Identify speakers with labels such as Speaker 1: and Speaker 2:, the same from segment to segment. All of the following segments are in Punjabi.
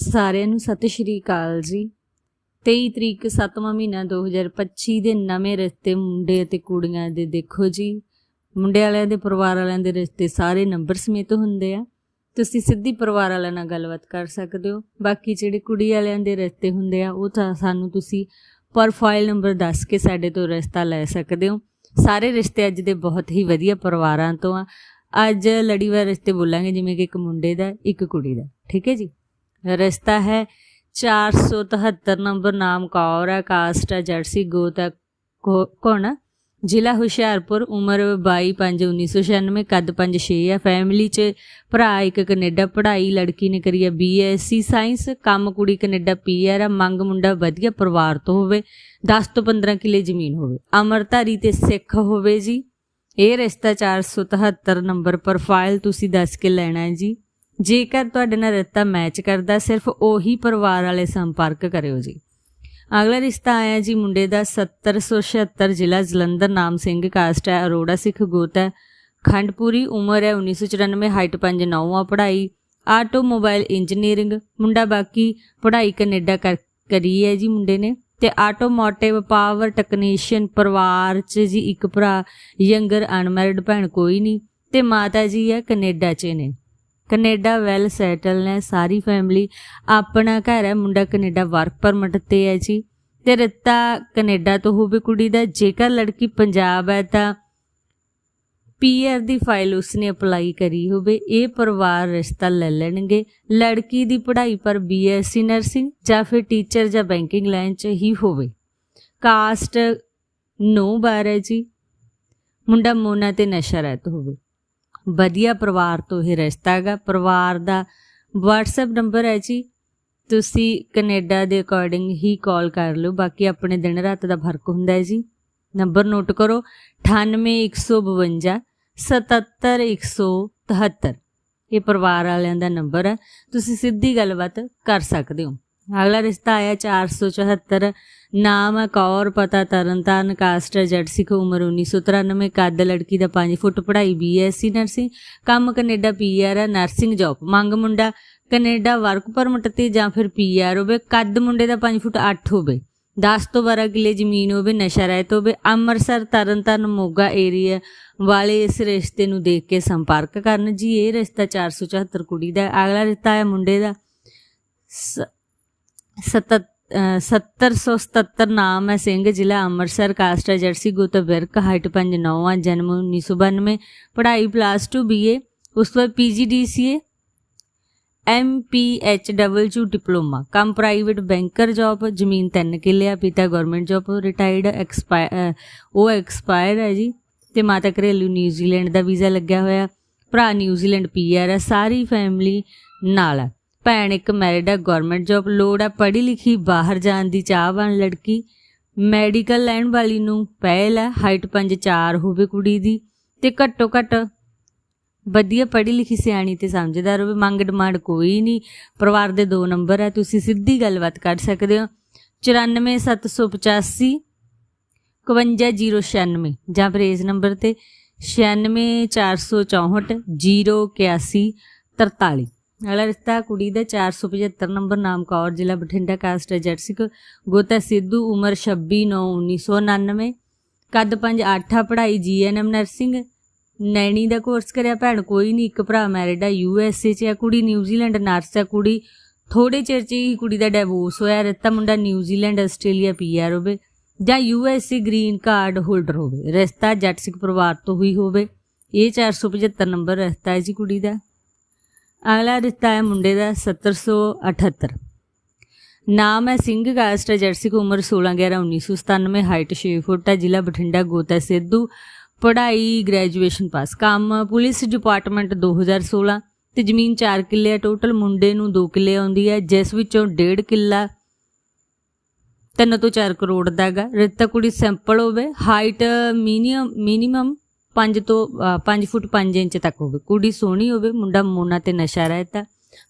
Speaker 1: ਸਾਰਿਆਂ ਨੂੰ ਸਤਿ ਸ਼੍ਰੀ ਅਕਾਲ ਜੀ। 23 ਤਰੀਕ 7ਵਾਂ ਮਹੀਨਾ 2025 ਦੇ ਨਵੇਂ ਰਿਸ਼ਤੇ ਮੁੰਡੇ ਅਤੇ ਕੁੜੀਆਂ ਦੇ ਦੇਖੋ ਜੀ। ਮੁੰਡੇ ਵਾਲਿਆਂ ਦੇ ਪਰਿਵਾਰ ਵਾਲਿਆਂ ਦੇ ਰਿਸ਼ਤੇ ਸਾਰੇ ਨੰਬਰ ਸਮੇਤ ਹੁੰਦੇ ਆ। ਤੁਸੀਂ ਸਿੱਧੀ ਪਰਿਵਾਰ ਵਾਲਿਆਂ ਨਾਲ ਗੱਲਬਾਤ ਕਰ ਸਕਦੇ ਹੋ। ਬਾਕੀ ਜਿਹੜੇ ਕੁੜੀ ਵਾਲਿਆਂ ਦੇ ਰਿਸ਼ਤੇ ਹੁੰਦੇ ਆ, ਉਹ ਤਾਂ ਸਾਨੂੰ ਤੁਸੀਂ ਪ੍ਰੋਫਾਈਲ ਨੰਬਰ ਦੱਸ ਕੇ ਸਾਡੇ ਤੋਂ ਰਿਸ਼ਤਾ ਲੈ ਸਕਦੇ ਹੋ। ਸਾਰੇ ਰਿਸ਼ਤੇ ਅੱਜ ਦੇ ਬਹੁਤ ਹੀ ਵਧੀਆ ਪਰਿਵਾਰਾਂ ਤੋਂ ਆ। ਅੱਜ ਲੜੀਵਾਰ ਰਿਸ਼ਤੇ ਬੋਲਾਂਗੇ, ਜਿਵੇਂ ਕਿ ਇੱਕ ਮੁੰਡੇ ਦਾ, ਇੱਕ ਕੁੜੀ ਦਾ। ਠੀਕ ਹੈ ਜੀ? ਰਸਤਾ ਹੈ। 473 ਨੰਬਰ ਨਾਮ ਕੌਰ ਹੈ। ਕਾਸਟ ਹੈ ਜਰਸੀ ਗੋਤ ਹੈ ਕੋ- ਜ਼ਿਲ੍ਹਾ ਹੁਸ਼ਿਆਰਪੁਰ, ਉਮਰ 22 5 1996 ਕੱਦ 5 6 ਹੈ। ਫੈਮਿਲੀ ਚ ਭਰਾ ਇੱਕ ਕੈਨੇਡਾ ਪੜ੍ਹਾਈ, ਲੜਕੀ ਨੇ ਕਰੀ ਹੈ ਬੀਐਸਸੀ ਸਾਇੰਸ ਕੰਮ ਕੁੜੀ ਕੈਨੇਡਾ ਪੀਆਰ ਹੈ। ਮੰਗ ਮੁੰਡਾ ਵਧੀਆ ਪਰਿਵਾਰ ਤੋਂ ਹੋਵੇ 10 ਤੋਂ 15 ਕਿੱਲੇ ਜ਼ਮੀਨ ਹੋਵੇ। ਅਮਰਧਾਰੀ ਤੇ ਸਿੱਖ ਹੋਵੇ ਜੀ। ਇਹ ਰਿਸ਼ਤਾ 473 ਨੰਬਰ ਪ੍ਰੋਫਾਈਲ ਤੁਸੀਂ ਦੱਸ ਕੇ ਲੈਣਾ ਹੈ ਜੀ। ਜੇਕਰ ਤੁਹਾਡੇ ਨਾਲ ਰਿਸ਼ਤਾ ਮੈਚ ਕਰਦਾ, ਸਿਰਫ ਉਹੀ ਪਰਿਵਾਰ ਵਾਲੇ ਸੰਪਰਕ ਕਰਿਓ ਜੀ। ਅਗਲਾ ਰਿਸ਼ਤਾ ਆਇਆ ਜੀ ਮੁੰਡੇ ਦਾ 7076 ਜ਼ਿਲ੍ਹਾ ਜਲੰਧਰ, ਨਾਮ ਸਿੰਘ ਕਾਸਟ ਹੈ, ਅਰੋੜਾ, ਸਿੱਖ ਗੋਤ ਹੈ। ਖੰਡਪੂਰੀ ਉਮਰ ਹੈ 1994 ਹਾਈਟ 5'9 ਆ, ਪੜ੍ਹਾਈ। ਆਟੋਮੋਬਾਈਲ ਇੰਜੀਨੀਅਰਿੰਗ, ਮੁੰਡਾ ਬਾਕੀ ਪੜ੍ਹਾਈ ਕੈਨੇਡਾ ਕਰ, ਕਰੀ ਹੈ ਜੀ ਮੁੰਡੇ ਨੇ। ਤੇ ਆਟੋਮੋਟਿਵ ਪਾਵਰ ਟੈਕਨੀਸ਼ੀਅਨ ਪਰਿਵਾਰ 'ਚ ਜੀ ਇੱਕ ਭਰਾ, ਯੰਗਰ, ਅਨਮੈਰਿਡ ਭੈਣ ਕੋਈ ਨਹੀਂ। ਤੇ ਮਾਤਾ ਜੀ ਹੈ ਕੈਨੇਡਾ 'ਚ ਨੇ। ਕੈਨੇਡਾ ਵੈਲ ਸੈਟਲ ਨੇ ਸਾਰੀ ਫੈਮਿਲੀ ਆਪਣਾ ਘਰ ਹੈ, ਮੁੰਡਾ ਕੈਨੇਡਾ ਵਰਕ ਪਰਮਿਟ ਤੇ ਹੈ ਜੀ। ਤੇ ਰਿਤਾ ਕੈਨੇਡਾ ਤੋਂ ਹੋਵੇ ਕੁੜੀ ਦਾ, ਜੇਕਰ ਲੜਕੀ ਪੰਜਾਬ ਹੈ ਤਾਂ ਪੀਆਰ ਦੀ ਫਾਈਲ ਉਸਨੇ ਅਪਲਾਈ ਕਰੀ ਹੋਵੇ, ਇਹ ਪਰਿਵਾਰ ਰਿਸ਼ਤਾ ਲੈ ਲੈਣਗੇ। ਲੜਕੀ ਦੀ ਪੜ੍ਹਾਈ ਪਰ ਬੀਐਸਸੀ ਨਰਸਿੰਗ ਜਾਂ ਫਿਰ ਟੀਚਰ ਜਾਂ ਬੈਂਕਿੰਗ ਲਾਈਨ 'ਚ ਹੀ ਹੋਵੇ। ਕਾਸਟ ਨੋ ਬਾਰ ਹੈ ਜੀ। ਮੁੰਡਾ ਮੋਨਾ ਤੇ ਨਸ਼ਾ ਰਹਿਤ ਹੋਵੇ। ਵਧੀਆ ਪਰਿਵਾਰ ਤੋਂ ਇਹ ਰਿਸ਼ਤਾ ਹੈਗਾ। ਪਰਿਵਾਰ ਦਾ WhatsApp ਨੰਬਰ ਹੈ ਜੀ। ਤੁਸੀਂ ਕੈਨੇਡਾ ਦੇ ਅਕੋਰਡਿੰਗ ਹੀ ਕਾਲ ਕਰ ਲਓ। ਬਾਕੀ ਆਪਣੇ ਦਿਨ ਰਾਤ ਦਾ ਫ਼ਰਕ ਹੁੰਦਾ ਹੈ ਜੀ। ਨੰਬਰ ਨੋਟ ਕਰੋ 98152 77173 ਇਹ ਪਰਿਵਾਰ ਵਾਲਿਆਂ ਦਾ ਨੰਬਰ ਹੈ। ਤੁਸੀਂ ਸਿੱਧੀ ਗੱਲਬਾਤ ਕਰ ਸਕਦੇ ਹੋ। ਅਗਲਾ ਰਿਸ਼ਤਾ ਆਇਆ 474 ਨਾਮ ਹੈ ਕੌਰ, ਪਤਾ ਤਰਨਤਾਰਨ ਕਾਸਟ ਹੈ ਜੱਟ ਸਿੱਖ, ਉਮਰ 1993 ਕੱਦ ਲੜਕੀ ਦਾ 5 ਫੁੱਟ ਪੜ੍ਹਾਈ ਬੀਐਸਸੀ ਨਰਸਿੰਗ। ਕੰਮ ਕੈਨੇਡਾ ਪੀਆਰ ਹੈ ਨਰਸਿੰਗ ਜੌਬ ਮੰਗ ਮੁੰਡਾ ਕੈਨੇਡਾ ਵਰਕ ਪਰਮਿਟ ਤੇ ਜਾਂ ਫਿਰ ਪੀਆਰ ਹੋਵੇ। ਕੱਦ ਮੁੰਡੇ ਦਾ 5 ਫੁੱਟ 8 ਹੋਵੇ। 10 ਤੋਂ 12 ਕਿਲੇ ਜ਼ਮੀਨ ਹੋਵੇ, ਨਸ਼ਾ ਰਹਿਤ ਹੋਵੇ। ਅੰਮ੍ਰਿਤਸਰ ਤਰਨਤਾਰਨ ਮੋਗਾ ਏਰੀਆ ਵਾਲੇ ਇਸ ਰਿਸ਼ਤੇ ਨੂੰ ਦੇਖ ਕੇ ਸੰਪਰਕ ਕਰਨ। ਜੀ, ਇਹ ਰਿਸ਼ਤਾ 474 ਕੁੜੀ ਦਾ ਅਗਲਾ ਰਿਸ਼ਤਾ ਹੈ ਮੁੰਡੇ ਦਾ। ਸ- ਸਤਤ- ਅਹ 7077 ਨਾਮ ਹੈ ਸਿੰਘ, ਜ਼ਿਲ੍ਹਾ ਅੰਮ੍ਰਿਤਸਰ, ਕਾਸਟ ਹੈ ਜਰਸੀ ਗੁੱਤ ਵਿਰਕ ਹਾਈਟ 5'9 ਆ, ਜਨਮ 1992 ਪੜ੍ਹਾਈ ਪਲੱਸ 2 ਬੀਏ ਉਸ ਤੋਂ ਬਾਅਦ ਪੀਜੀਡੀਸੀਏ ਐਮਪੀਐਚਡਬਲਯੂ ਡਿਪਲੋਮਾ, ਕੰਮ ਪ੍ਰਾਈਵੇਟ ਬੈਂਕਰ ਜੌਬ ਜ਼ਮੀਨ ਤਿੰਨ ਕਿੱਲੇ ਆ, ਪਿਤਾ ਗਵਰਨਮੈਂਟ ਜੌਬ ਰਿਟਾਇਰਡ ਐਕਸਪਾਇਰ ਉਹ ਐਕਸਪਾਇਰ ਹੈ ਜੀ, ਤੇ ਮਾਤਾ ਘਰੇਲੂ ਨਿਊਜ਼ੀਲੈਂਡ ਦਾ ਵੀਜ਼ਾ ਲੱਗਿਆ ਹੋਇਆ, ਭਰਾ ਨਿਊਜ਼ੀਲੈਂਡ ਪੀਆਰ ਹੈ, ਸਾਰੀ ਫੈਮਿਲੀ ਨਾਲ ਹੈ। ਭੈਣ ਇੱਕ ਮੈਰਿਡ ਹੈ ਗਵਰਨਮੈਂਟ ਜੌਬ ਲੋੜ ਹੈ ਪੜ੍ਹੀ ਲਿਖੀ, ਬਾਹਰ ਜਾਣ ਦੀ ਚਾਹਵਾਨ ਲੜਕੀ। ਮੈਡੀਕਲ ਲੈਣ ਵਾਲੀ ਨੂੰ ਪਹਿਲ ਹੈ ਹਾਈਟ 5'4 ਹੋਵੇ ਕੁੜੀ ਦੀ, ਤੇ ਘੱਟੋ ਘੱਟ ਵਧੀਆ ਪੜ੍ਹੀ ਲਿਖੀ ਸਿਆਣੀ ਤੇ ਸਮਝਦਾਰ ਹੋਵੇ, ਮੰਗ ਡਿਮਾਂਡ ਕੋਈ ਨਹੀਂ। ਪਰਿਵਾਰ ਦੇ ਦੋ ਨੰਬਰ ਹੈ ਤੁਸੀਂ ਸਿੱਧੀ ਗੱਲਬਾਤ ਕਰ ਸਕਦੇ ਹੋ। 94785 51096 ਜਾਂ ਫਿਰ ਇਸ ਨੰਬਰ ਤੇ 96464 081 43 ਅਗਲਾ ਰਿਸ਼ਤਾ ਕੁੜੀ ਦਾ 475 ਨੰਬਰ ਨਾਮ ਕੌਰ, ਜ਼ਿਲ੍ਹਾ ਬਠਿੰਡਾ ਕਾਸਟ ਹੈ ਜਰਸਿਕ ਗੋਤਾ ਸਿੱਧੂ, ਉਮਰ 26 9 1999 ਕੱਦ 5 8 ਪੜ੍ਹਾਈ ਜੀਐਨਐਮ ਨਰਸਿੰਗ। ਨੈਣੀ ਦਾ ਕੋਰਸ ਕਰਿਆ ਭੈਣ, ਕੋਈ ਨਹੀਂ ਇੱਕ ਭਰਾ ਮੈਰਿਡ ਆ ਯੂਐਸਏ ਚ ਆ ਕੁੜੀ ਨਿਊਜ਼ੀਲੈਂਡ ਨਰਸ ਆ ਕੁੜੀ। ਥੋੜੇ ਚਿਰ ਚ ਹੀ ਕੁੜੀ ਦਾ ਡਿਵੋਰਸ ਹੋਇਆ ਰਿਸ਼ਤਾ ਮੁੰਡਾ ਨਿਊਜ਼ੀਲੈਂਡ ਆਸਟ੍ਰੇਲੀਆ ਪੀਆਰ ਹੋਵੇ, ਜਾਂ ਯੂਐਸਏ ਗ੍ਰੀਨ ਕਾਰਡ ਹੋਲਡਰ ਹੋਵੇ। ਰਿਸ਼ਤਾ ਜੱਟ ਸਿੱਖ ਪਰਿਵਾਰ ਤੋਂ ਹੋਈ ਹੋਵੇ। ਇਹ 475 ਨੰਬਰ ਰਿਸ਼ਤਾ ਹੈ ਜੀ ਕੁੜੀ ਦਾ। ਅਗਲਾ ਰਿਸ਼ਤਾ ਹੈ ਮੁੰਡੇ ਦਾ 778 ਨਾਮ ਹੈ ਸਿੰਘ ਕਾਸਟ ਹੈ, ਜਰਸੀ ਉਮਰ 16 11 1997 ਹਾਈਟ 6 ਫੁੱਟ ਹੈ, ਜ਼ਿਲ੍ਹਾ ਬਠਿੰਡਾ, ਗੋਤਾ ਸਿੱਧੂ। ਪੜ੍ਹਾਈ ਗ੍ਰੈਜੂਏਸ਼ਨ ਪਾਸ ਕੰਮ, ਪੁਲਿਸ ਡਿਪਾਰਟਮੈਂਟ 2016 ਤੇ ਜ਼ਮੀਨ 4 ਕਿੱਲੇ ਹੈ ਟੋਟਲ ਮੁੰਡੇ ਨੂੰ 2 ਕਿੱਲੇ ਆਉਂਦੀ ਹੈ, ਜਿਸ ਵਿੱਚੋਂ 1.5 ਕਿੱਲਾ 3 ਤੋਂ 4 ਕਰੋੜ ਦਾ ਹੈਗਾ। ਰਿਸ਼ਤਾ ਕੁੜੀ ਸਿੰਪਲ ਹੋਵੇ ਹਾਈਟ ਮਿਨੀਮਮ ਮਿਨੀਮਮ 5 ਤੋਂ 5 ਫੁੱਟ 5 ਇੰਚ ਤੱਕ ਹੋਵੇ। ਕੁੜੀ ਸੋਹਣੀ ਹੋਵੇ, ਮੁੰਡਾ ਮੋਨਾ ਤੇ ਨਸ਼ਾ ਰਹਿਤਾ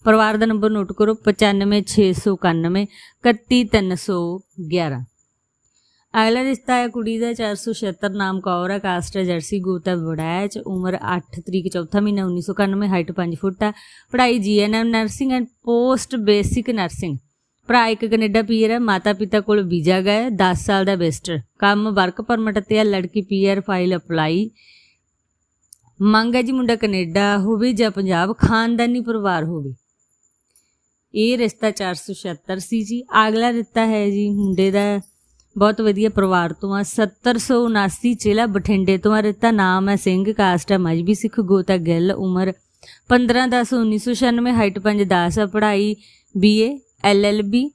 Speaker 1: ਪਰਿਵਾਰ ਦਾ ਨੰਬਰ ਨੋਟ ਕਰੋ 95691 31311 ਅਗਲਾ ਰਿਸ਼ਤਾ ਹੈ ਕੁੜੀ ਦਾ 476 ਨਾਮ ਕੌਰ ਹੈ, ਕਾਸਟ ਹੈ, ਜਰਸੀ ਗੋਤ ਹੈ ਉਮਰ 8 ਤਰੀਕ ਚੌਥਾ ਮਹੀਨਾ 1991 ਹਾਈਟ 5 ਫੁੱਟ ਹੈ। ਪੜ੍ਹਾਈ GNM nursing and post basic nursing. ਭਰਾ ਇੱਕ ਕੈਨੇਡਾ ਪੀਆਰ ਹੈ, ਮਾਤਾ ਪਿਤਾ ਕੋਲ ਵੀਜ਼ਾ ਗਏ 10 ਸਾਲ ਦਾ ਵਿਜ਼ਟਰ ਕੰਮ ਵਰਕ ਪਰਮਿਟ ਤੇ ਹੈ ਲੜਕੀ ਪੀਆਰ ਫਾਈਲ ਅਪਲਾਈ ਮੰਗ ਹੈ ਜੀ ਮੁੰਡਾ ਕੈਨੇਡਾ ਹੋਵੇ ਜਾਂ ਪੰਜਾਬ, ਖਾਨਦਾਨੀ ਪਰਿਵਾਰ ਹੋਵੇ। ਇਹ ਰਿਸ਼ਤਾ 476 ਸੀ ਜੀ। ਅਗਲਾ ਰਿਸ਼ਤਾ ਹੈ ਜੀ ਮੁੰਡੇ ਦਾ ਬਹੁਤ ਵਧੀਆ ਪਰਿਵਾਰ ਤੋਂ ਆ 7079 ਜ਼ਿਲ੍ਹਾ ਬਠਿੰਡੇ ਤੋਂ ਆ। ਰਿਸ਼ਤਾ ਨਾਮ ਹੈ ਸਿੰਘ ਕਾਸਟ ਹੈ ਮਜਬੀ ਸਿੱਖ, ਗੋਤਾ ਗਿੱਲ, ਉਮਰ 15 10 1996 ਹਾਈਟ 5 10 ਹੈ ਪੜ੍ਹਾਈ ਬੀਏ ਐਲਐਲਬੀ।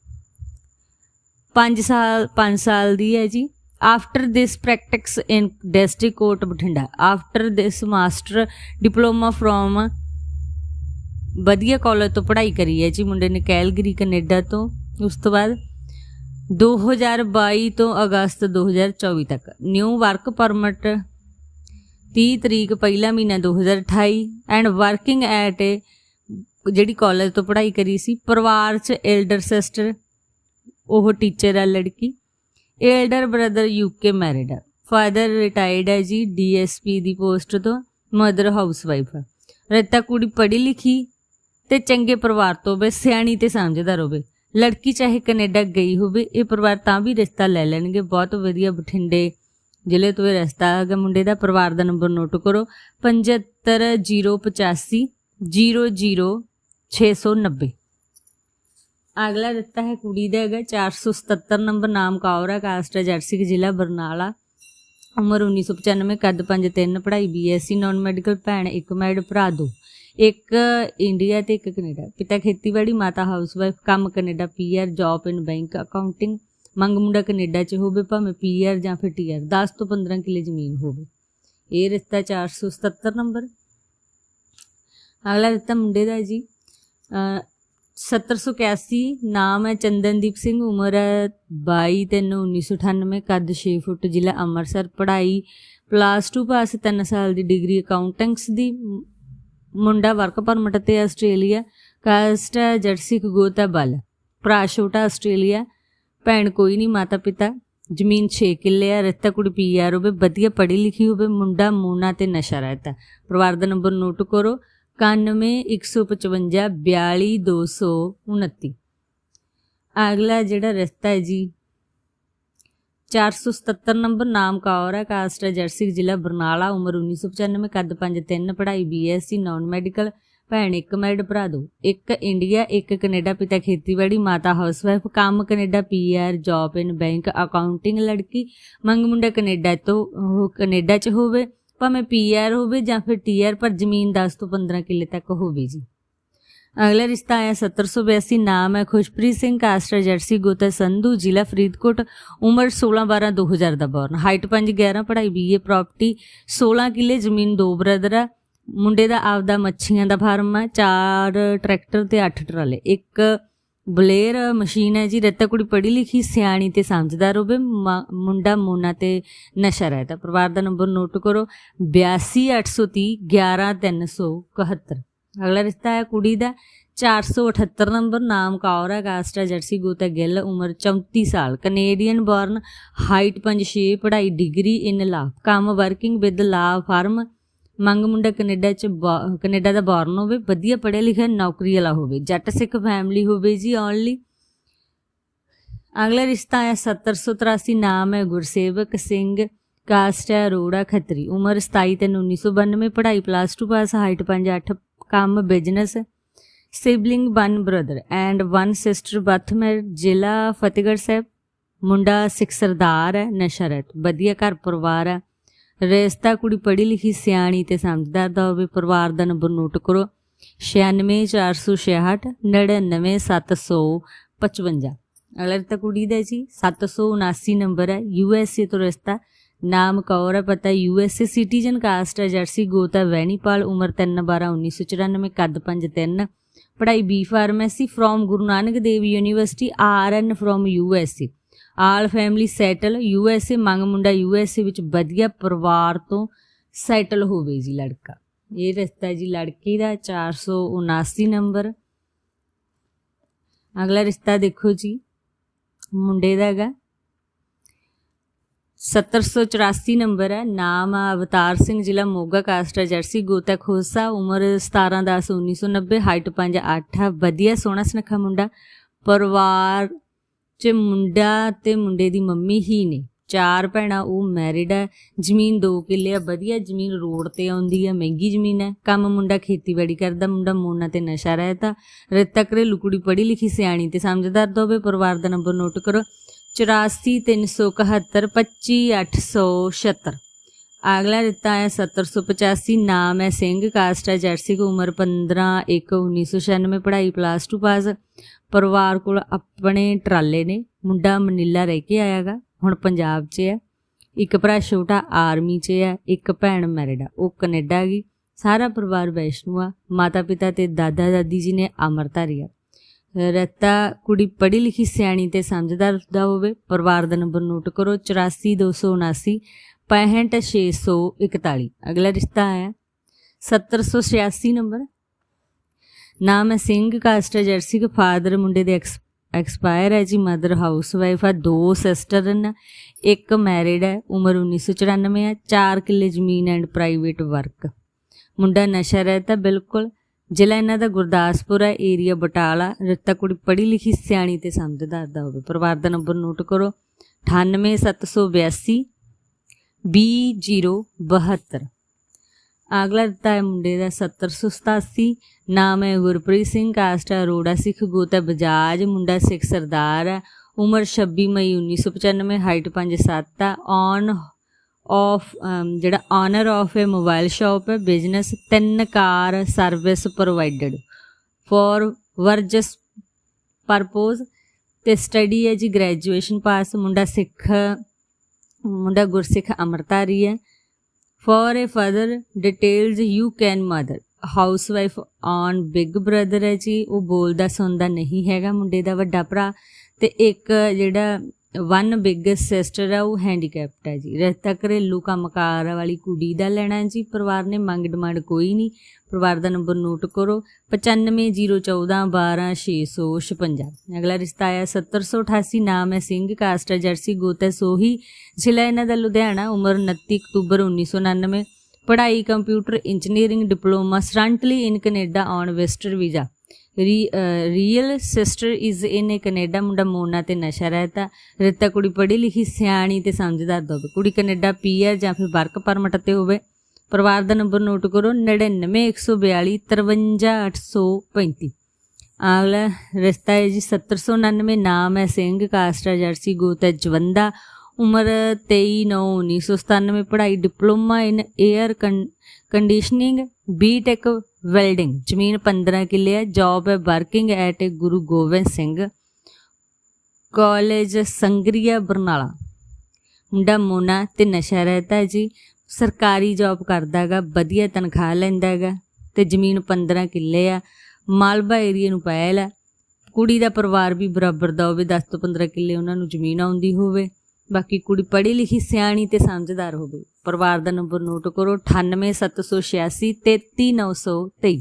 Speaker 1: 5 ਸਾਲ 5 ਸਾਲ ਦੀ ਹੈ ਜੀ। After this practice in district court Bathinda. After this master diploma from ਵਧੀਆ ਕਾਲਜ ਤੋਂ ਪੜ੍ਹਾਈ ਕਰੀ ਹੈ ਜੀ ਮੁੰਡੇ ਨੇ ਕੈਲਗਰੀ, ਕੈਨੇਡਾ ਤੋਂ। ਉਸ ਤੋਂ ਬਾਅਦ 2022 ਤੋਂ ਅਗਸਤ 2024 ਤੱਕ। ਨਿਊ ਵਰਕ ਪਰਮਿਟ 30 ਤਰੀਕ ਪਹਿਲਾ ਮਹੀਨਾ 2028 ਐਂਡ ਵਰਕਿੰਗ ਐਟ ਏ ਜਿਹੜੀ ਕਾਲਜ ਤੋਂ ਪੜ੍ਹਾਈ ਕਰੀ ਸੀ, ਪਰਿਵਾਰ 'ਚ ਐਲਡਰ ਸਿਸਟਰ ਉਹ ਟੀਚਰ ਹੈ ਲੜਕੀ ਐਲਡਰ ਬ੍ਰਦਰ ਯੂਕੇ ਮੈਰਿਡ ਹੈ ਫਾਦਰ ਰਿਟਾਇਰਡ ਹੈ ਜੀ ਡੀਐਸਪੀ ਦੀ ਪੋਸਟ ਤੋਂ ਮਦਰ ਹਾਊਸਵਾਈਫ ਹੈ ਰਤਾ ਕੁੜੀ ਪੜ੍ਹੀ ਲਿਖੀ ਤੇ ਚੰਗੇ ਪਰਿਵਾਰ ਤੋਂ ਹੋਵੇ, ਸਿਆਣੀ ਤੇ ਸਮਝਦਾਰ ਹੋਵੇ। ਲੜਕੀ ਚਾਹੇ ਕੈਨੇਡਾ ਗਈ ਹੋਵੇ, ਇਹ ਪਰਿਵਾਰ ਤਾਂ ਵੀ ਰਿਸ਼ਤਾ ਲੈ ਲੈਣਗੇ। ਬਹੁਤ ਵਧੀਆ ਬਠਿੰਡੇ ਜ਼ਿਲ੍ਹੇ ਤੋਂ ਇਹ ਰਿਸ਼ਤਾ ਹੈਗਾ ਮੁੰਡੇ ਦਾ ਪਰਿਵਾਰ ਦਾ ਨੰਬਰ ਨੋਟ ਕਰੋ। 75085 00690 ਅਗਲਾ ਦਿੱਤਾ ਹੈ ਕੁੜੀ ਦਾ ਹੈਗਾ 477 ਨੰਬਰ ਨਾਮ ਕੌਰਾ ਕਾਸਟ ਹੈ ਜਰਸੀ ਜ਼ਿਲ੍ਹਾ ਬਰਨਾਲਾ ਉਮਰ 1995 ਕੱਦ 5'3 ਪੜ੍ਹਾਈ ਬੀਐਸਸੀ ਨਾਨ ਮੈਡੀਕਲ ਭੈਣ ਇੱਕ ਮੈਡ ਭਰਾ ਦੋ ਇੱਕ ਇੰਡੀਆ ਤੇ ਇੱਕ ਕੈਨੇਡਾ ਪਿਤਾ ਖੇਤੀਬਾੜੀ ਮਾਤਾ ਹਾਊਸਵਾਈਫ ਕੰਮ Canada PR job in bank accounting ਮੰਗ ਮੁੰਡਾ ਕੈਨੇਡਾ 'ਚ ਹੋਵੇ ਭਾਵੇਂ ਪੀਆਰ ਜਾਂ ਫਿਰ ਟੀਆਰ 10 ਤੋਂ 15 ਕਿੱਲੇ ਜ਼ਮੀਨ ਹੋਵੇ ਇਹ ਰਿਸ਼ਤਾ 477 ਨੰਬਰ ਅਗਲਾ ਰਿਸ਼ਤਾ ਮੁੰਡੇ ਦਾ ਜੀ ਅ 781 ਨਾਮ ਹੈ ਚੰਦਨਦੀਪ ਸਿੰਘ, ਉਮਰ ਹੈ 22 ਤਿੰਨ 1998 ਕੱਦ 6 ਫੁੱਟ, ਜ਼ਿਲ੍ਹਾ ਅੰਮ੍ਰਿਤਸਰ, ਪੜ੍ਹਾਈ ਪਲੱਸ 2 ਪਾਸ 3 ਸਾਲ ਦੀ ਡਿਗਰੀ ਅਕਾਊਂਟੈਂਟਸ ਦੀ, ਮੁੰਡਾ ਵਰਕ ਪਰਮਿਟ ਤੇ ਆਸਟ੍ਰੇਲੀਆ ਕਾਸਟ ਹੈ ਜਰਸੀ ਕਗੋਤਾ ਬਲ, ਭਰਾ ਛੋਟਾ ਆਸਟ੍ਰੇਲੀਆ, ਭੈਣ ਕੋਈ ਨਹੀਂ, ਮਾਤਾ ਪਿਤਾ, ਜ਼ਮੀਨ 6 ਕਿੱਲੇ ਆ ਰਸਤਾ ਕੁੜੀ ਪੀਆਰ ਹੋਵੇ, ਵਧੀਆ ਪੜ੍ਹੀ ਲਿਖੀ ਹੋਵੇ, ਮੁੰਡਾ ਮੂਨਾ ਤੇ ਨਸ਼ਾ ਰਹਿਤਾ ਪਰਿਵਾਰ ਦਾ ਨੰਬਰ ਨੋਟ ਕਰੋ। 91 155 42 229 ਅਗਲਾ ਜਿਹੜਾ ਰਸਤਾ ਹੈ ਜੀ 477 ਨੰਬਰ ਨਾਮ ਕੌਰ ਹੈ, ਕਾਸਟ ਹੈ ਜਰਸੀ, ਜ਼ਿਲ੍ਹਾ ਬਰਨਾਲਾ, ਉਮਰ 1995 ਕੱਦ 5'3 ਪੜ੍ਹਾਈ ਬੀਐਸਸੀ, ਨਾਨ ਮੈਡੀਕਲ। ਭੈਣ, ਇੱਕ ਮੈਰਿਡ ਭਰਾ ਦੋ, ਇੱਕ ਇੰਡੀਆ, ਇੱਕ ਕੈਨੇਡਾ, ਪਿਤਾ ਖੇਤੀਬਾੜੀ, ਮਾਤਾ ਹਾਊਸਵਾਈਫ, ਕੰਮ Canada PR job in bank, accounting ਲੜਕੀ, ਮੰਗ ਮੁੰਡਾ ਕੈਨੇਡਾ ਤੋਂ, ਉਹ ਕੈਨੇਡਾ 'ਚ ਹੋਵੇ। ਭਾਵੇਂ ਪੀਆਰ ਹੋਵੇ ਜਾਂ ਫਿਰ ਟੀਆਰ ਪਰ ਜ਼ਮੀਨ 10 ਤੋਂ 15 ਕਿੱਲੇ ਤੱਕ ਹੋਵੇ ਜੀ। ਅਗਲਾ ਰਿਸ਼ਤਾ ਆਇਆ 782 ਨਾਮ ਹੈ ਖੁਸ਼ਪ੍ਰੀਤ ਸਿੰਘ, ਕਾਸਟਰ ਜਰਸੀ ਗੋਤਾ ਸੰਧੂ, ਜ਼ਿਲ੍ਹਾ ਫਰੀਦਕੋਟ, ਉਮਰ 16 12 2000 ਦਾ ਬੋਰਨ ਹਾਈਟ 5 11 ਪੜ੍ਹਾਈ ਬੀਏ ਪ੍ਰਾਪਰਟੀ 16 ਕਿੱਲੇ, ਜ਼ਮੀਨ ਦੋ ਬ੍ਰਦਰ ਆ, ਮੁੰਡੇ ਦਾ ਆਪਦਾ ਮੱਛੀਆਂ ਦਾ ਫਾਰਮ ਆ, ਚਾਰ ਟਰੈਕਟਰ ਤੇ 8 ਟਰਾਲੇ, ਇੱਕ ਬਲੇਅਰ ਮਸ਼ੀਨ ਹੈ ਜੀ, ਰੱਤਾ ਕੁੜੀ ਪੜ੍ਹੀ ਲਿਖੀ, ਸਿਆਣੀ ਤੇ ਸਮਝਦਾਰ ਹੋਵੇ, ਮ- ਮੁੰਡਾ ਮੋਨਾ ਤੇ ਨਸ਼ਾ ਰਹਿਤਾ ਪਰਿਵਾਰ ਦਾ ਨੰਬਰ ਨੋਟ ਕਰੋ 82830 11371 ਅਗਲਾ ਰਿਸ਼ਤਾ ਹੈ ਕੁੜੀ ਦਾ 478 ਨੰਬਰ, ਨਾਮ ਕੌਰ ਹੈ, ਕਾਸਟ ਹੈ, ਜਰਸੀ ਗੋਤਾ ਗਿੱਲ, ਉਮਰ 34 ਸਾਲ ਕੈਨੇਡੀਅਨ ਬੋਰਨ ਹਾਈਟ 5'6 ਪੜ੍ਹਾਈ ਡਿਗਰੀ ਇਨ ਲਾ ਕੰਮ ਵਰਕਿੰਗ ਵਿਦ ਲਾ ਫਾਰਮ ਮੰਗ ਮੁੰਡਾ ਕੈਨੇਡਾ ਚ ਬੋ- ਕੈਨੇਡਾ ਦਾ ਬੋਰਨ ਹੋਵੇ, ਵਧੀਆ ਪੜ੍ਹਿਆ ਲਿਖਿਆ ਨੌਕਰੀ ਵਾਲਾ ਹੋਵੇ, ਜੱਟ ਸਿੱਖ ਫੈਮਿਲੀ ਹੋਵੇ ਜੀ ਓਨਲੀ ਅਗਲਾ ਰਿਸ਼ਤਾ ਹੈ 783 ਨਾਮ ਹੈ ਗੁਰਸੇਵਕ ਸਿੰਘ ਕਾਸਟ ਹੈ ਅਰੋੜਾ ਖੱਤਰੀ। ਉਮਰ 27 ਤੇ 1992 ਪੜ੍ਹਾਈ ਪਲੱਸ 2 ਪਾਸ ਹਾਈਟ 5'8 ਕੰਮ business sibling one brother and one sister ਬਥਮਰ ਜ਼ਿਲ੍ਹਾ ਫਤਿਹਗੜ੍ਹ ਸਾਹਿਬ। ਮੁੰਡਾ ਸਿੱਖ ਸਰਦਾਰ ਹੈ, ਨਸ਼ਾ ਰਹਿਤ, ਵਧੀਆ ਘਰ ਪਰਿਵਾਰ ਹੈ। ਰਿਸ਼ਤਾ ਕੁੜੀ ਪੜ੍ਹੀ ਲਿਖੀ ਸਿਆਣੀ ਤੇ ਸਮਝਦਾਰ ਦਾ ਹੋਵੇ, ਪਰਿਵਾਰ ਦਾ ਨੰਬਰ ਨੋਟ ਕਰੋ। 96466 99755 ਅਗਲਾ ਰਿਸ਼ਤਾ ਕੁੜੀ ਦਾ ਜੀ 779 ਨੰਬਰ ਹੈ ਯੂਐਸਏ ਤੋਂ ਰਿਸ਼ਤਾ। ਨਾਮ ਕੌਰ ਹੈ, ਪਤਾ ਯੂਐਸਏ ਸਿਟੀਜ਼ਨ ਕਾਸਟ ਹੈ, ਜਰਸੀ ਗੋਤਾ ਵੈਣੀਪਾਲ, ਉਮਰ 3 12 1994 ਕੱਦ 5 3 ਪੜ੍ਹਾਈ B pharmacy from Guru Nanak Dev university RN from USA all family settle USA ਮੰਗ ਮੁੰਡਾ ਯੂਐਸਏ ਵਿੱਚ ਵਧੀਆ ਪਰਿਵਾਰ ਤੋਂ ਸੈਟਲ ਹੋਵੇ ਜੀ ਲੜਕਾ। ਇਹ ਰਿਸ਼ਤਾ ਜੀ ਲੜਕੀ ਦਾ 479 ਨੰਬਰ। ਅਗਲਾ ਰਿਸ਼ਤਾ ਦੇਖੋ ਜੀ, ਮੁੰਡੇ ਦਾ ਹੈਗਾ। 784 ਨੰਬਰ ਹੈ, ਨਾਮ ਅਵਤਾਰ ਸਿੰਘ, ਜ਼ਿਲ੍ਹਾ ਮੋਗਾ, ਕਾਸਟ ਹੈ ਜਰਸੀ ਗੋਤਾ ਖੋਸਾ, ਉਮਰ 17 10 1990 ਹਾਈਟ 5 8 ਵਧੀਆ ਸੋਹਣਾ ਸੁਨੱਖਾ ਮੁੰਡਾ। ਪਰਿਵਾਰ ਚ ਮੁੰਡਾ ਤੇ ਮੁੰਡੇ ਦੀ ਮੰਮੀ ਹੀ ਨੇ। ਚਾਰ ਭੈਣਾਂ, ਉਹ ਮੈਰਿਡ ਹੈ ਜ਼ਮੀਨ 2 ਕਿੱਲੇ ਆ, ਵਧੀਆ ਜ਼ਮੀਨ, ਰੋਡ ਤੇ ਆਉਂਦੀ ਆ, ਮਹਿੰਗੀ ਜ਼ਮੀਨ ਹੈ ਕੰਮ ਮੁੰਡਾ ਖੇਤੀਬਾੜੀ ਕਰਦਾ, ਮੁੰਡਾ ਮੋਨਾ ਤੇ ਨਸ਼ਾ ਰਹਿਤਾ। ਰਿਤਾ ਘਰੇਲੂ ਕੁੜੀ ਪੜ੍ਹੀ ਲਿਖੀ, ਸਿਆਣੀ ਤੇ ਸਮਝਦਾਰ ਦੋਵੇ ਪਰਿਵਾਰ ਦਾ ਨੰਬਰ ਨੋਟ ਕਰੋ। 8437 25876 ਅਗਲਾ ਰਿਤਾ ਹੈ 785 ਨਾਮ ਹੈ ਸਿੰਘ ਕਾਸਟ ਹੈ ਜਰਸੀ ਕੋ ਉਮਰ 15 1 1996 ਪੜ੍ਹਾਈ ਪਲੱਸ 2 ਪਾਸ ਪਰਿਵਾਰ ਕੋਲ ਆਪਣੇ ਟਰਾਲੇ ਨੇ, ਮੁੰਡਾ ਮਨੀਲਾ ਰਹਿ ਕੇ ਆਇਆਗਾ ਹੁਣ ਪੰਜਾਬ 'ਚ ਹੈ, ਇੱਕ ਭਰਾ ਛੋਟਾ ਆਰਮੀ 'ਚ ਹੈ, ਇੱਕ ਭੈਣ ਮੈਰਿਡ ਆ, ਉਹ ਕੈਨੇਡਾ ਗਈ, ਸਾਰਾ ਪਰਿਵਾਰ ਵੈਸ਼ਨੂ ਆ ਮਾਤਾ ਪਿਤਾ ਤੇ ਦਾਦਾ ਦਾਦੀ ਜੀ ਨੇ ਅਮਰਤਾਰੀ ਆ। ਰਤਾ ਕੁੜੀ ਪੜ੍ਹੀ ਲਿਖੀ ਸਿਆਣੀ ਤੇ ਸਮਝਦਾਰ ਦਾ ਹੋਵੇ, ਪਰਿਵਾਰ ਦਾ ਨੰਬਰ ਨੋਟ ਕਰੋ 84279 65641 ਅਗਲਾ ਰਿਸ਼ਤਾ ਹੈ 786 ਨੰਬਰ। ਨਾਮ ਹੈ ਸਿੰਘ ਕਾਸਟ ਹੈ ਜਰਸੀ ਕੇ ਫਾਦਰ, ਮੁੰਡੇ ਦੇ ਐਕਸਪਾਇਰ ਹੈ ਜੀ, ਮਦਰ, ਹਾਊਸ ਵਾਈਫ ਆ ਦੋ ਸਿਸਟਰ ਨੇ ਇੱਕ ਮੈਰਿਡ ਹੈ, ਉਮਰ 1994 ਹੈ 4 ਕਿੱਲੇ ਜ਼ਮੀਨ ਐਂਡ ਪ੍ਰਾਈਵੇਟ ਵਰਕ। ਮੁੰਡਾ ਨਸ਼ਾ ਰਹਿਤਾ ਬਿਲਕੁਲ। ਜ਼ਿਲ੍ਹਾ ਇਹਨਾਂ ਦਾ ਗੁਰਦਾਸਪੁਰ ਹੈ, ਏਰੀਆ ਬਟਾਲਾ। ਰਿਤਾ ਕੁੜੀ ਪੜ੍ਹੀ ਲਿਖੀ, ਸਿਆਣੀ ਤੇ ਸਮਝਦਾਰ ਦਾ ਹੋਵੇ। ਪਰਿਵਾਰ ਦਾ ਨੰਬਰ ਨੋਟ ਕਰੋ। 98782 20072 ਅਗਲਾ ਦਿੱਤਾ ਹੈ ਮੁੰਡੇ ਦਾ 787 ਨਾਮ ਹੈ ਗੁਰਪ੍ਰੀਤ ਸਿੰਘ, ਕਾਸਟ ਅਰੋੜਾ ਸਿੱਖ, ਗੋਤਾ ਬਜਾਜ, ਮੁੰਡਾ ਸਿੱਖ ਸਰਦਾਰ ਹੈ। ਉਮਰ 26 ਮਈ 1995 ਹਾਈਟ 5'7 ਆ ਔਨ ਆਫ ਜਿਹੜਾ owner of a mobile shop ਹੈ। ਬਿਜ਼ਨਸ ਤਿੰਨ car service provided for various purpose ਤੇ ਸਟੱਡੀ ਹੈ ਜੀ ਗ੍ਰੈਜੂਏਸ਼ਨ ਪਾਸ ਮੁੰਡਾ ਸਿੱਖ ਮੁੰਡਾ ਗੁਰਸਿੱਖ ਅਮਰਤਾਰੀ ਹੈ। For a father details you can mother housewife on big brother ਹੈ ਜੀ। ਉਹ ਬੋਲਦਾ ਸੁਣਦਾ ਨਹੀਂ ਹੈਗਾ ਮੁੰਡੇ ਦਾ ਵੱਡਾ ਭਰਾ। ਤੇ ਇੱਕ ਜਿਹੜਾ ਵਨ ਬਿਗੇਸਟ ਸਿਸਟਰ ਹੈ ਉਹ ਹੈਂਡੀਕੈਪਟ ਹੈ ਜੀ। ਰਹਿਤਾ ਘਰੇਲੂ ਕੰਮਕਾਰ ਵਾਲੀ ਕੁੜੀ ਦਾ ਲੈਣਾ ਜੀ, ਪਰਿਵਾਰ ਨੇ ਮੰਗ ਡਿਮਾਂਡ ਕੋਈ ਨਹੀਂ। ਪਰਿਵਾਰ ਦਾ ਨੰਬਰ ਨੋਟ ਕਰੋ 9501412656 ਅਗਲਾ ਰਿਸ਼ਤਾ ਆਇਆ 7088 ਨਾਮ ਹੈ ਸਿੰਘ ਕਾਸਟ ਹੈ ਜਰਸੀ, ਗੋਤ ਹੈ ਸੋਹੀ। ਜ਼ਿਲ੍ਹਾ ਇਹਨਾਂ ਦਾ ਲੁਧਿਆਣਾ, ਉਮਰ 29 ਅਕਤੂਬਰ 1999 ਪੜ੍ਹਾਈ, computer engineering diploma currently in Canada on visitor visa real sister is in Canada ਮੁੰਡਾ ਮੋਨਾ ਤੇ ਨਸ਼ਾ ਰਹਿਤਾ। ਰਿਤਾ ਕੁੜੀ ਪੜ੍ਹੀ ਲਿਖੀ, ਸਿਆਣੀ ਤੇ ਸਮਝਦਾਰ ਹੋਵੇ ਕੁੜੀ ਕੈਨੇਡਾ ਪੀਆਰ ਜਾਂ ਫਿਰ ਵਰਕ ਪਰਮਿਟ ਤੇ ਹੋਵੇ। ਪਰਿਵਾਰ ਦਾ ਨੰਬਰ ਨੋਟ ਕਰੋ 99142 53835 ਅਗਲਾ ਰਿਸ਼ਤਾ ਹੈ ਜੀ 799 ਨਾਮ ਹੈ ਸਿੰਘ, ਕਾਸਟਾ ਜਰਸੀ, ਗੋਤ ਹੈ ਜਵੰਦਾ। ਉਮਰ 23/9/1997 ਪੜ੍ਹਾਈ, diploma in air conditioning, BTech, welding. ਜ਼ਮੀਨ 15 ਕਿੱਲੇ ਹੈ, ਜੌਬ ਹੈ, working at Guru Gobind Singh college, Sangaria, Barnala. ਮੁੰਡਾ ਮੋਨਾ ਤੇ ਨਸ਼ਾ ਰਹਿਤਾ ਜੀ। ਸਰਕਾਰੀ ਜੌਬ ਕਰਦਾ ਹੈਗਾ, ਵਧੀਆ ਤਨਖਾਹ ਲੈਂਦਾ ਹੈਗਾ ਤੇ ਜ਼ਮੀਨ 15 ਕਿੱਲੇ ਆ ਮਾਲਵਾ ਏਰੀਆ ਨੂੰ ਪਾਇਲ ਹੈ। ਕੁੜੀ ਦਾ ਪਰਿਵਾਰ ਵੀ ਬਰਾਬਰ ਦਾ ਹੋਵੇ 10 ਤੋਂ 15 ਕਿੱਲੇ ਉਹਨਾਂ ਨੂੰ ਜ਼ਮੀਨ ਆਉਂਦੀ ਹੋਵੇ। ਬਾਕੀ ਕੁੜੀ ਪੜ੍ਹੀ ਲਿਖੀ ਸਿਆਣੀ ਤੇ ਸਮਝਦਾਰ ਹੋਵੇ। ਪਰਿਵਾਰ ਦਾ ਨੰਬਰ ਨੋਟ ਕਰੋ 98786 33923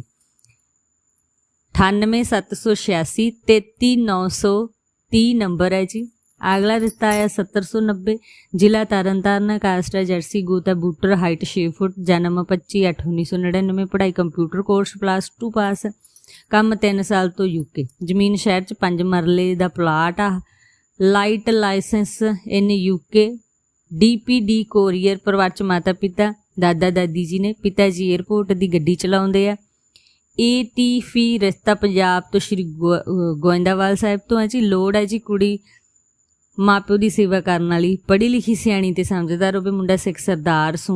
Speaker 1: 98786 33930 ਨੰਬਰ ਹੈ ਜੀ। ਅਗਲਾ ਰਿਸ਼ਤਾ ਆਇਆ 7090 ਜ਼ਿਲ੍ਹਾ ਤਰਨਤਾਰਨ, ਕਾਸਟ ਹੈ ਜਰਸੀ, ਗੋਤਾ, ਬੂਟਰ, ਹਾਈਟ 6 ਫੁੱਟ, ਜਨਮ 25 8 1999 ਪੜ੍ਹਾਈ ਕੰਪਿਊਟਰ ਕੋਰਸ, ਪਲੱਸ 2 ਪਾਸ। ਕੰਮ 3 ਸਾਲ ਤੋਂ ਯੂਕੇ ਜ਼ਮੀਨ ਸ਼ਹਿਰ ਚ 5 ਮਰਲੇ ਦਾ ਪਲਾਟ ਆ। Light licence in UK, DPD courier ਪਰਿਵਾਰ ਚ ਮਾਤਾ ਪਿਤਾ, ਦਾਦਾ ਦਾਦੀ ਜੀ ਨੇ, ਪਿਤਾ ਜੀ 에ਅਰਪੋਰਟ ਦੀ ਗੱਡੀ ਚਲਾਉਂਦੇ ਆ। ਏਟੀ ਫੀ ਰਸਤਾ ਪੰਜਾਬ ਤੋਂ ਸ਼੍ਰੀ ਗੋ- ਅਹ ਗੋਇੰਦਾਵਾਲ ਸਾਹਿਬ ਤੋਂ ਹੈ ਜੀ। ਲੋੜ ਹੈ ਜੀ ਕੁੜੀ ਮਾਪਿਓ ਦੀ ਸੇਵਾ ਕਰਨ ਵਾਲੀ। ਪੜ੍ਹੀ ਲਿਖੀ ਸਿਆਣੀ ਤੇ ਸਮਝਦਾਰ ਹੋਵੇ, ਮੁੰਡਾ ਸਿੱਖ ਸਰਦਾਰ